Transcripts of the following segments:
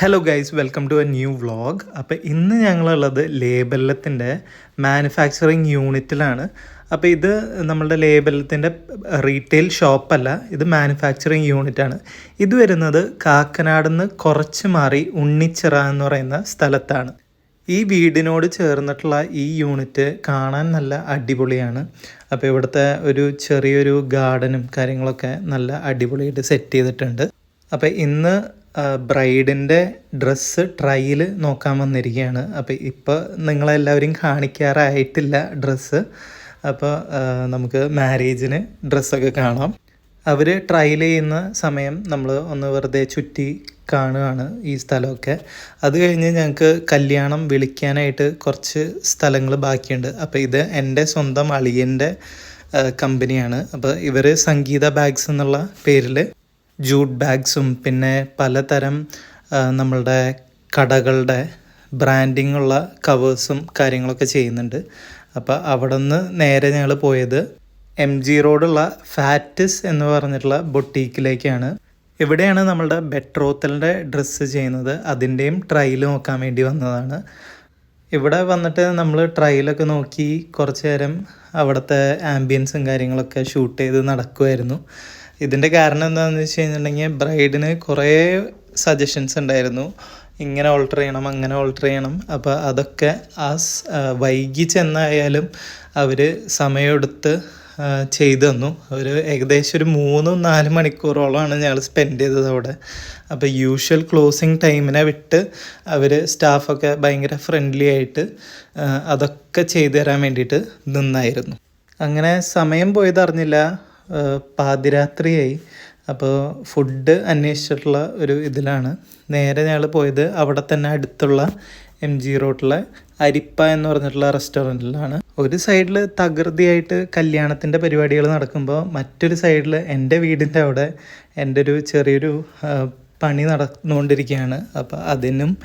Hello guys welcome to a new vlog അപ്പോൾ ഇന്ന് ഞങ്ങളുള്ളത് ലേബല്ലത്തിന്റെ manufacturing യൂണിറ്റിലാണ് അപ്പോൾ ഇത് നമ്മളുടെ ലേബല്ലത്തിന്റെ റീറ്റെയിൽ ഷോപ്പല്ല ഇത് മാനുഫാക്ചറിങ് യൂണിറ്റാണ് ഇത് വരുന്നത് കാക്കനാട് നിന്ന് കുറച്ച് മാറി ഉണ്ണിച്ചിറ എന്ന് പറയുന്ന സ്ഥലത്താണ്. ഈ വീടിനോട് ചേർന്നിട്ടുള്ള ഈ യൂണിറ്റ് കാണാൻ നല്ല അടിപൊളിയാണ്. അപ്പോൾ ഇവിടുത്തെ ഒരു ചെറിയൊരു ഗാർഡനും കാര്യങ്ങളൊക്കെ നല്ല അടിപൊളിയായിട്ട് സെറ്റ് ചെയ്തിട്ടുണ്ട്. അപ്പോൾ ഇന്ന് ബ്രൈഡിന്റെ ഡ്രസ്സ് ട്രയൽ നോക്കാൻ വന്നിരിക്കുകയാണ്. അപ്പോൾ ഇപ്പോൾ നിങ്ങളെല്ലാവരും കാണിക്കാറായിട്ടില്ല ഡ്രസ്സ്. അപ്പോൾ നമുക്ക് മാരേജിന് ഡ്രസ്സൊക്കെ കാണാം. അവർ ട്രയൽ ചെയ്യുന്ന സമയം നമ്മൾ ഒന്ന് വെറുതെ ചുറ്റി കാണുകയാണ് ഈ സ്ഥലമൊക്കെ. അത് കഴിഞ്ഞ് ഞങ്ങൾക്ക് കല്യാണം വിളിക്കാനായിട്ട് കുറച്ച് സ്ഥലങ്ങൾ ബാക്കിയുണ്ട്. അപ്പോൾ ഇത് എന്റെ സ്വന്തം അളിയന്റെ കമ്പനിയാണ്. അപ്പോൾ ഇവർ സംഗീത ബാഗ്സ് എന്നുള്ള പേരിൽ ജൂട്ട് ബാഗ്സും പിന്നെ പലതരം നമ്മളുടെ കടകളുടെ ബ്രാൻഡിങ് ഉള്ള കവേഴ്സും കാര്യങ്ങളൊക്കെ ചെയ്യുന്നുണ്ട്. അപ്പോൾ അവിടെ നിന്ന് നേരെ ഞങ്ങൾ പോയത് എം ജി റോഡുള്ള ഫാറ്റിസ് എന്ന് പറഞ്ഞിട്ടുള്ള ബൊട്ടീക്കിലേക്കാണ്. ഇവിടെയാണ് നമ്മളുടെ ബെട്രോത്തലിന്റെ ഡ്രസ്സ് ചെയ്യുന്നത്. അതിന്റെയും ട്രയൽ നോക്കാൻ വേണ്ടി വന്നതാണ്. ഇവിടെ വന്നിട്ട് നമ്മൾ ട്രയലൊക്കെ നോക്കി കുറച്ച് നേരം അവിടുത്തെ ആംബിയൻസും കാര്യങ്ങളൊക്കെ ഷൂട്ട് ചെയ്ത് നടക്കുമായിരുന്നു ഇതിന്റെ കാരണം എന്താണെന്ന് വെച്ച് കഴിഞ്ഞിട്ടുണ്ടെങ്കിൽ ബ്രൈഡിന് കുറേ സജഷൻസ് ഉണ്ടായിരുന്നു. ഇങ്ങനെ ഓൾട്ടർ ചെയ്യണം അങ്ങനെ ഓൾട്ടർ ചെയ്യണം. അപ്പോൾ അതൊക്കെ ആ വൈകി ചെന്നായാലും അവർ സമയമെടുത്ത് ചെയ്തു തന്നു. ഒരു ഏകദേശം ഒരു മൂന്നും നാല് മണിക്കൂറോളമാണ് ഞങ്ങൾ സ്പെൻഡ് ചെയ്തത് അവിടെ. അപ്പോൾ യൂഷ്വൽ ക്ലോസിങ് ടൈമിനെ വിട്ട് അവർ സ്റ്റാഫൊക്കെ ഭയങ്കര ഫ്രണ്ട്ലി ആയിട്ട് അതൊക്കെ ചെയ്തു തരാൻ വേണ്ടിയിട്ട് നിന്നായിരുന്നു. അങ്ങനെ സമയം പോയത് അറിഞ്ഞില്ല പാതിരാത്രിയായി. അപ്പോൾ ഫുഡ് അന്വേഷിച്ചിട്ടുള്ള ഒരു ഇതിലാണ്. നേരെ ഞങ്ങൾ പോയത് അവിടെ തന്നെ അടുത്തുള്ള എം ജി റോഡിലെ അരിപ്പ എന്ന് പറഞ്ഞിട്ടുള്ള റെസ്റ്റോറന്റിലാണ്. ഒരു സൈഡിൽ തകൃതിയായിട്ട് കല്യാണത്തിന്റെ പരിപാടികൾ നടക്കുമ്പോൾ മറ്റൊരു സൈഡിൽ എന്റെ വീടിന്റെ അവിടെ എന്റെ ഒരു ചെറിയൊരു പണി നടന്നുകൊണ്ടിരിക്കുകയാണ്. അപ്പോൾ അതിനും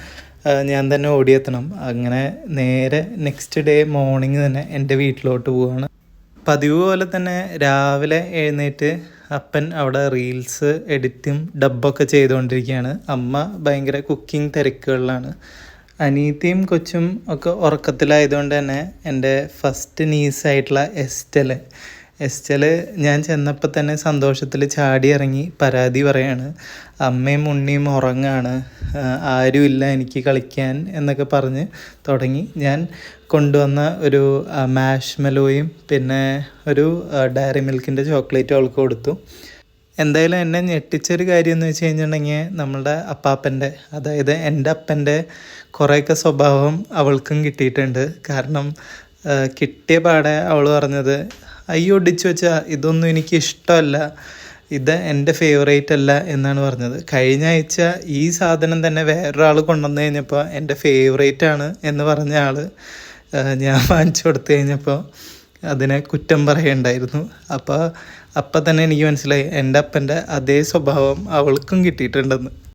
ഞാൻ തന്നെ ഓടിയെത്തണം. അങ്ങനെ നേരെ നെക്സ്റ്റ് ഡേ മോർണിംഗ് തന്നെ എന്റെ വീട്ടിലോട്ട് പോവുകയാണ് പതിവ് പോലെ തന്നെ രാവിലെ എഴുന്നേറ്റ് അപ്പൻ അവിടെ റീൽസ് എഡിറ്റും ഡബ്ബൊക്കെ ചെയ്തുകൊണ്ടിരിക്കുകയാണ്. അമ്മ ഭയങ്കര കുക്കിംഗ് തിരക്കുകളിലാണ്. അനീത്തിയും കൊച്ചും ഒക്കെ ഉറക്കത്തിലായതുകൊണ്ട് തന്നെ എന്റെ ഫസ്റ്റ് നീസായിട്ടുള്ള എസ്റ്റൽ എസ്റ്റൽ ഞാൻ ചെന്നപ്പോൾ തന്നെ സന്തോഷത്തിൽ ചാടി ഇറങ്ങി പരാതി പറയാണ് അമ്മയും ഉണ്ണിയും ഉറങ്ങാണ് ആരുമില്ല എനിക്ക് കളിക്കാൻ എന്നൊക്കെ പറഞ്ഞ് തുടങ്ങി. ഞാൻ കൊണ്ടുവന്ന ഒരു മാഷ്മെലോയും പിന്നെ ഒരു ഡയറി മിൽക്കിന്റെ ചോക്ലേറ്റും അവൾക്ക് കൊടുത്തു. എന്തായാലും എന്നെ ഞെട്ടിച്ചൊരു കാര്യം എന്ന് വെച്ച് കഴിഞ്ഞിട്ടുണ്ടെങ്കിൽ നമ്മളുടെ അപ്പാപ്പന്റെ അതായത് എന്റെ അപ്പന്റെ കുറേയൊക്കെ സ്വഭാവം അവൾക്കും കിട്ടിയിട്ടുണ്ട്. കാരണം കിട്ടിയ പാടെ അവൾ പറഞ്ഞത് അയ്യോ ഒടിച്ചു വെച്ചാൽ ഇതൊന്നും എനിക്ക് ഇഷ്ടമല്ല. ഇത് എന്റെ ഫേവറേറ്റ് അല്ല എന്നാണ് പറഞ്ഞത്. കഴിഞ്ഞ ആഴ്ച ഈ സാധനം തന്നെ വേറൊരാൾ കൊണ്ടുവന്നു കഴിഞ്ഞപ്പോൾ എന്റെ ഫേവറേറ്റ് ആണ് എന്ന് പറഞ്ഞ ആൾ ഞാൻ വാങ്ങിച്ചു കൊടുത്തു കഴിഞ്ഞപ്പോൾ അതിനെ കുറ്റം പറയുണ്ടായിരുന്നു അപ്പോൾ അപ്പം തന്നെ എനിക്ക് മനസ്സിലായി എന്റെ അപ്പന്റെ അതേ സ്വഭാവം അവൾക്കും കിട്ടിയിട്ടുണ്ടെന്ന്.